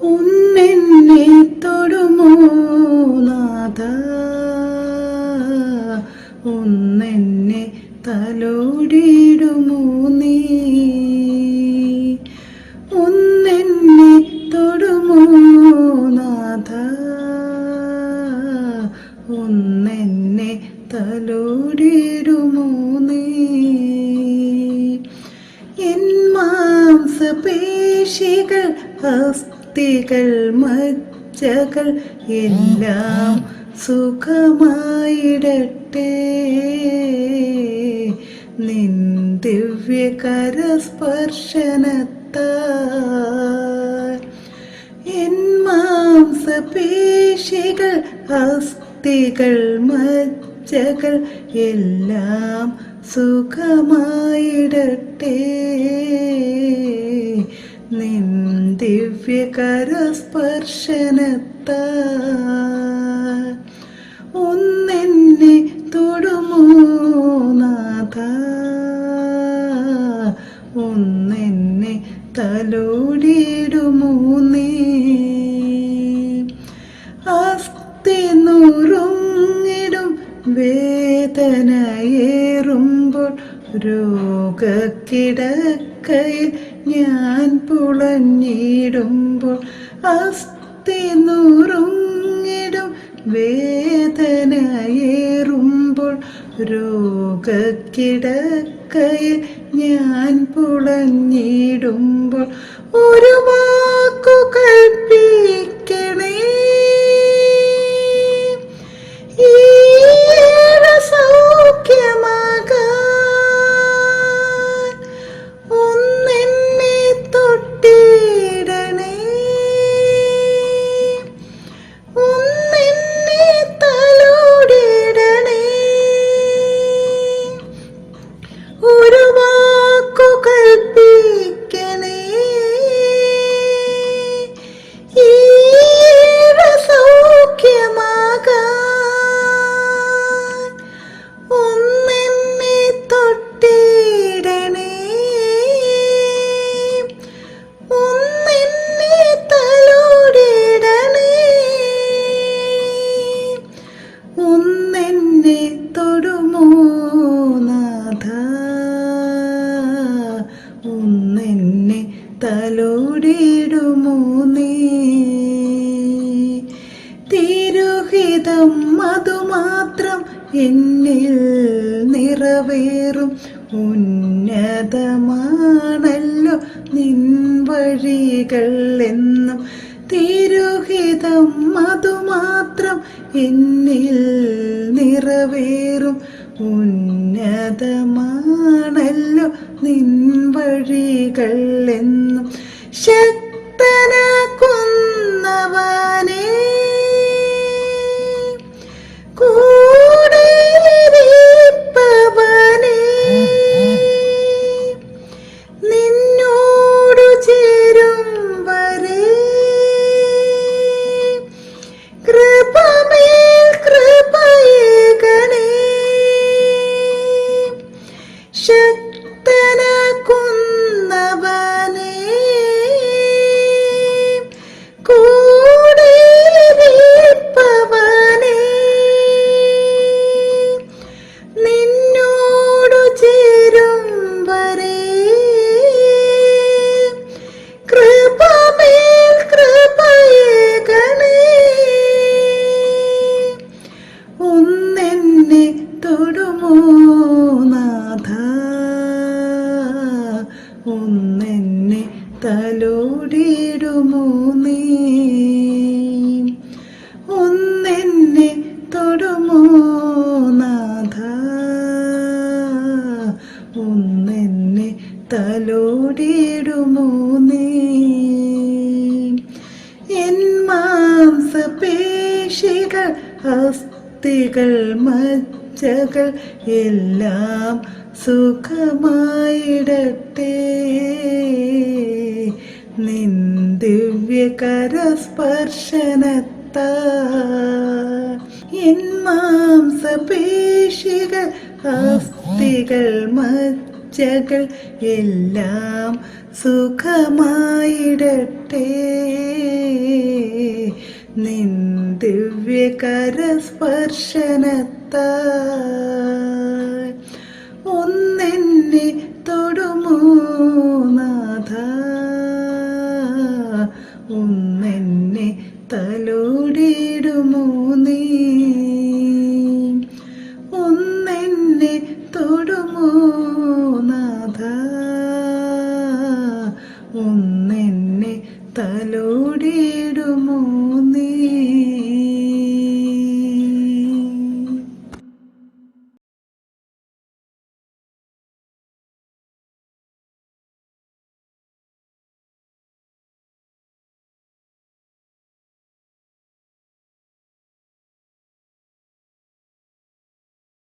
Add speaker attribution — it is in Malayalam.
Speaker 1: ഉന്നെന്നെ തൊടുമോ നാഥ? ഒന്നെന്നെ തലോടിയിടുമോ നീ? ഒന്നെന്നെ തൊടുമോ നാഥ? ഒന്നെന്നെ തലോടിയിടുമോ നീ? എൻ മാംസപേശികൾ അസ്ഥികൾ മജ്ജകൾ എല്ലാം സുഖമായിടട്ടെ. നിൻ ദിവ്യകരസ്പർശനത്താൽ എൻ മാംസപേശികൾ അസ്ഥികൾ മജ്ജകൾ എല്ലാം സുഖമായിടട്ടെ. ദിവ്യകരസ്പർശനത്താൽ ഒന്നെന്നെ തൊടുമോ ഒന്നെന്നെ തലോടിയിടുമോ നീ? അസ്ഥി നുറുങ്ങിടും വേദനയേറുമ്പോൾ രോഗക്കിടക്കയിൽ ഞാൻ പുളഞ്ഞിടുമ്പോൾ അസ്ഥി നുറുങ്ങിടും. വേദനയേറുമ്പോൾ രോഗക്കിടക്കയിൽ ഞാൻ പുളഞ്ഞിടുമ്പോൾ ഒരു വാക്കു കൽപ്പിക്കണേ. നാഥ ഒന്നെന്നെ തലോടിയിടുമോ നീ? തിരുഹിതം അതുമാത്രം എന്നിൽ നിറവേറും. ഉന്നതമാണല്ലോ നിൻ വഴികൾ എന്നും. തിരുഹിതം അതുമാത്രം എന്നിൽ നിറവേറും. ഉന്നതമാണല്ലോ നിൻ വഴികൾ എന്നും ശക്തനാക്കുന്നവനേ. ശക്തനാക്കുന്നവനേ ഒന്നെന്നെ തലോടിടുമോ നീ? ഒന്നെന്നെ തൊടുമോ നാഥ? ഒന്നെന്നെ തലോടിടുമോ നീ? എൻ മാംസപേശികൾ അസ്ഥികൾ മജ്ജകൾ എല്ലാം സുഖമായിടട്ടെ. നിൻ ദിവ്യകരസ്പർശനത്താ എൻ മാംസപേശികൾ അസ്ഥികൾ മജ്ജകൾ എല്ലാം സുഖമായിടട്ടെ. ദിവ്യകരസ്പർശനത്താൽ ഒന്നെന്നെ തൊടുമോ നാഥ? ഒന്നെന്നെ തലോടിയിടുമോ നീ? ഒന്നെന്നെ തൊടുമോ നാഥ? ഒന്നെന്നെ തലോടിയിടുമോ